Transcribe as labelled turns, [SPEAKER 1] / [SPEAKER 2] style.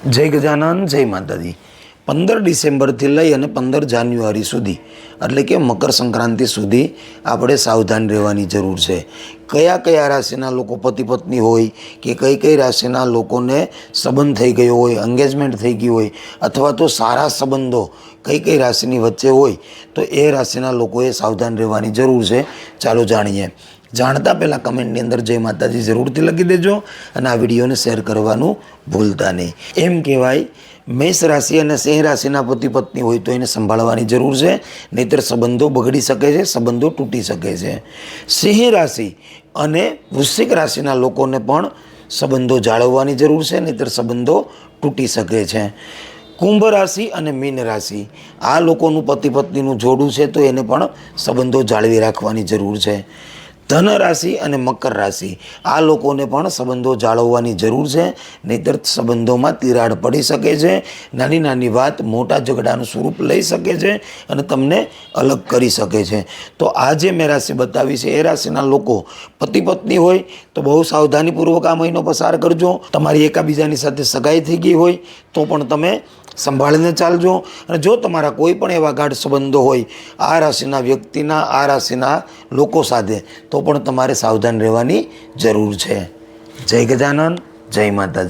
[SPEAKER 1] જય ગજાનન, જય માતાજી. પંદર ડિસેમ્બરથી લઈ અને પંદર જાન્યુઆરી સુધી, એટલે કે મકર સંક્રાંતિ સુધી આપણે સાવધાન રહેવાની જરૂર છે. કયા કયા રાશિના લોકો પતિ પત્ની હોય, કે કઈ કઈ રાશિના લોકોને સંબંધ થઈ ગયો હોય એંગેજમેન્ટ થઈ ગયું હોય, અથવા તો સારા સંબંધો કઈ કઈ રાશિની વચ્ચે હોય, તો એ રાશિના લોકોએ સાવધાન રહેવાની જરૂર છે. ચાલો જાણીએ. જાણતા પહેલાં કમેન્ટની અંદર જય માતાજી જરૂરથી લખી દેજો અને આ વિડીયોને શેર કરવાનું ભૂલતા નહીં. એમ કહેવાય, મેષ રાશિ અને સિંહ રાશિના પતિ પત્ની હોય તો એને સંભાળવાની જરૂર છે, નહીતર સંબંધો બગડી શકે છે, સંબંધો તૂટી શકે છે. સિંહ રાશિ અને વૃશ્ચિક રાશિના લોકોને પણ સંબંધો જાળવવાની જરૂર છે, નહીતર સંબંધો તૂટી શકે છે. કુંભ રાશિ અને મીન રાશિ, આ લોકોનું પતિ પત્નીનું જોડું છે તો એને પણ સંબંધો જાળવી રાખવાની જરૂર છે. ધન રાશિ અને મકર રાશિ. આ લોકોને પણ સંબંધો જાળવવાની જરૂર છે. નહીતર સંબંધોમાં તિરાડ પડી શકે છે. નાની નાની વાત મોટા ઝઘડાનું સ્વરૂપ લઈ શકે છે અને તમને અલગ કરી શકે છે. તો આ જે મેં રાશિ બતાવી છે, એ રાશિના લોકો પતિ પત્ની હોય તો બહુ સાવધાનીપૂર્વક આ મહિનો પસાર કરજો. તમારી એકાબીજાની સાથે સગાઈ થઈ ગઈ હોય તો પણ તમે સંભાળીને ચાલજો. અને જો તમારા કોઈ પણ એવા ગાઢ સંબંધો હોય, આ રાશિના વ્યક્તિના, આ રાશિના લોકો સાથે, તો પણ તમારે સાવધાન રહેવાની જરૂર છે. જય ગજાનન, જય માતાજી.